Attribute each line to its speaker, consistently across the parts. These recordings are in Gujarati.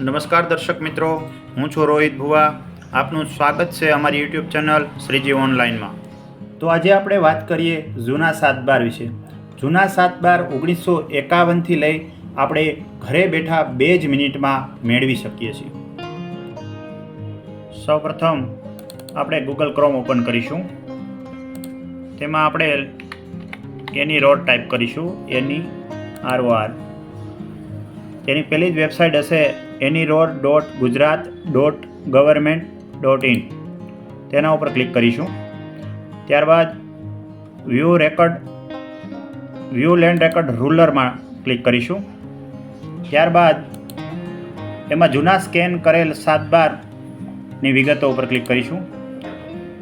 Speaker 1: નમસ્કાર દર્શક મિત્રો, હું છું રોહિત ભુવા. આપનું સ્વાગત છે અમારી યુટ્યુબ ચેનલ શ્રીજી ઓનલાઈનમાં તો આજે આપણે વાત કરીએ જૂના સાત બાર વિશે. જૂના સાત બાર ઓગણીસો એકાવનથી લઈ આપણે ઘરે બેઠા બે જ મિનિટમાં મેળવી શકીએ છીએ. સૌપ્રથમ આપણે ગૂગલ ક્રોમ ઓપન કરીશું. તેમાં આપણે એની રોડ ટાઈપ કરીશું, એની આર આર તેની પહેલી જ વેબસાઇટ હશે anyror dot Gujarat dot government dot in તેના ઉપર ક્લિક કરીશું. ત્યારબાદ view record view land record રૂલરમાં click કરીશું. ત્યારબાદ એમાં જૂના સ્કેન કરેલ સાત બારની વિગતો ઉપર ક્લિક કરીશું.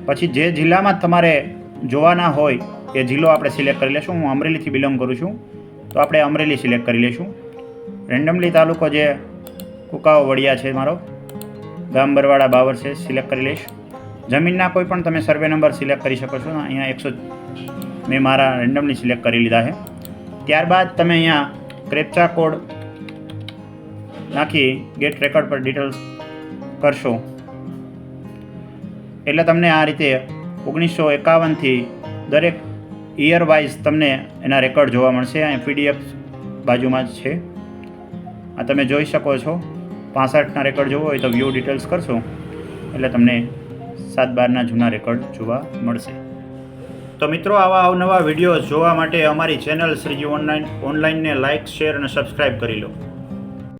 Speaker 1: પછી જે જિલ્લામાં તમારે જોવાના હોય, એ જિલ્લો આપણે સિલેક્ટ કરી લેશું. હું અમરેલીથી બિલોંગ કરું છું. તો આપણે અમરેલી સિલેક્ટ કરી લઈશું રેન્ડમલી તાલુકો જે કુકાઓ વડિયા છે મારો. ગામ બરવાડા બાવર છે, સિલેક્ટ કરી લઈશ. જમીનના કોઈ પણ તમે સર્વે નંબર સિલેક્ટ કરી શકો છો. અહીંયા એકસો મેં મારા રેન્ડમલી સિલેક્ટ કરી લીધા છે. ત્યારબાદ તમે અહીંયા ક્રેપ્ચા કોડ નાખી ગેટ રેકોર્ડ પર ડિટેલ્સ કરશો. એટલે તમને આ રીતે ઓગણીસો એકાવનથી દરેક ઇયર વાઇઝ તમને એના રેકોર્ડ જોવા મળશે. અહીં પીડીએફ બાજુમાં જ છે. આ તમે જોઈ શકો છો. પાસઠના રેકોર્ડ જોવો હોય તો વ્યૂ ડિટેલ્સ કરશો. એટલે તમને સાત બારના જૂના રેકોર્ડ જોવા મળશે. તો મિત્રો, આવા અવનવા વીડિયો જોવા માટે અમારી ચેનલ શ્રીજી ઓનલાઈન ઓનલાઈનને લાઇક શેર અને સબસ્ક્રાઈબ કરી લો.